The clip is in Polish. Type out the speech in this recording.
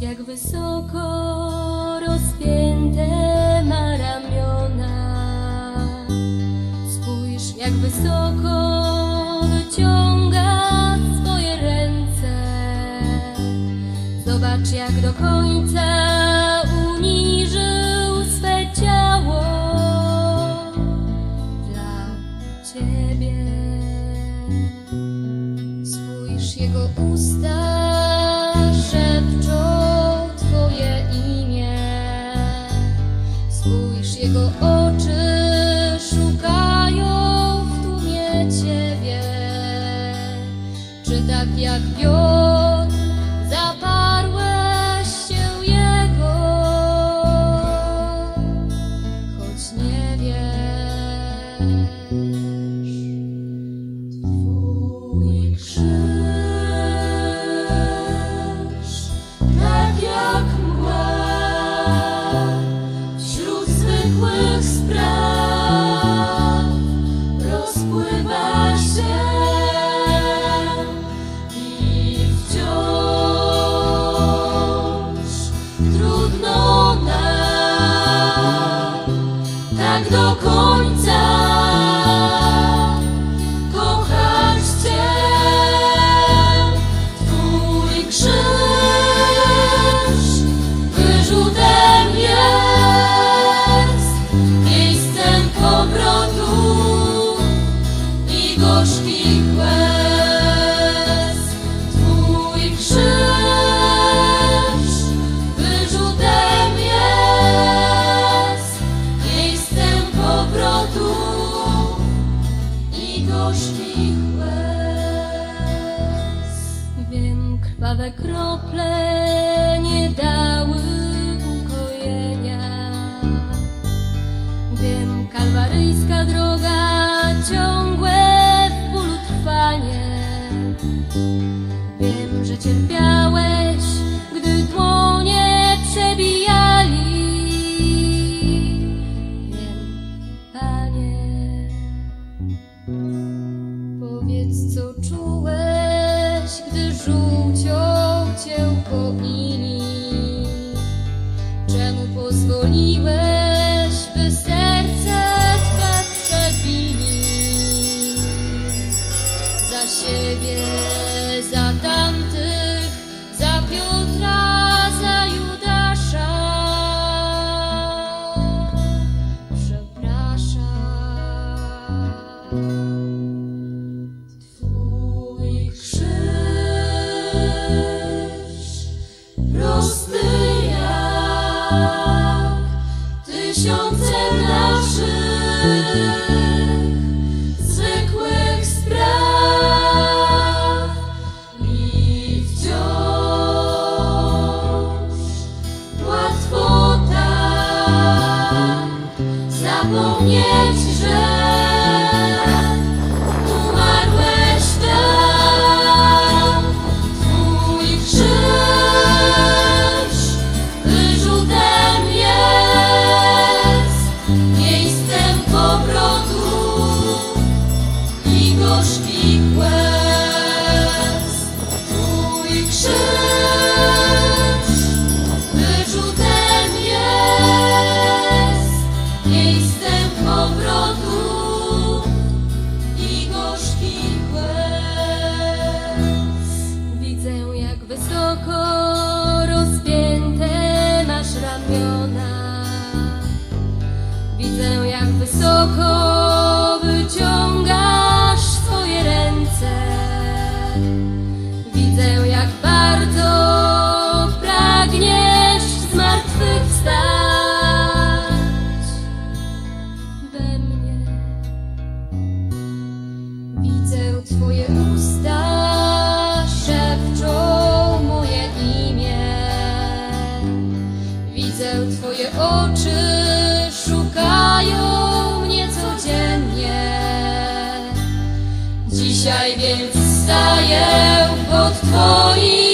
Jak wysoko rozpięte ma ramiona. Spójrz jak wysoko wyciąga swoje ręce. Zobacz jak do końca uniżył swe ciało. Dla Ciebie. Spójrz jego usta szepczą. Spójrz jego oczy, szukają w tłumie ciebie. Czy tak jak Piotr zwykłych spraw. Rozpływa się i wciąż trudno nam tak do Wiem, krwawe krople nie dały ukojenia. Wiem, kalwaryjska droga ciągłe w bólu trwanie. Wiem, że cierpiałeś, Powiedz, co czułeś, gdy żółcią cię poili. Czemu pozwoliłeś, prosty jak tysiące naszych zwykłych spraw i wciąż łatwo tak zapomnieć, że Widzę, jak wysoko wyciągasz Więc staję pod Twoim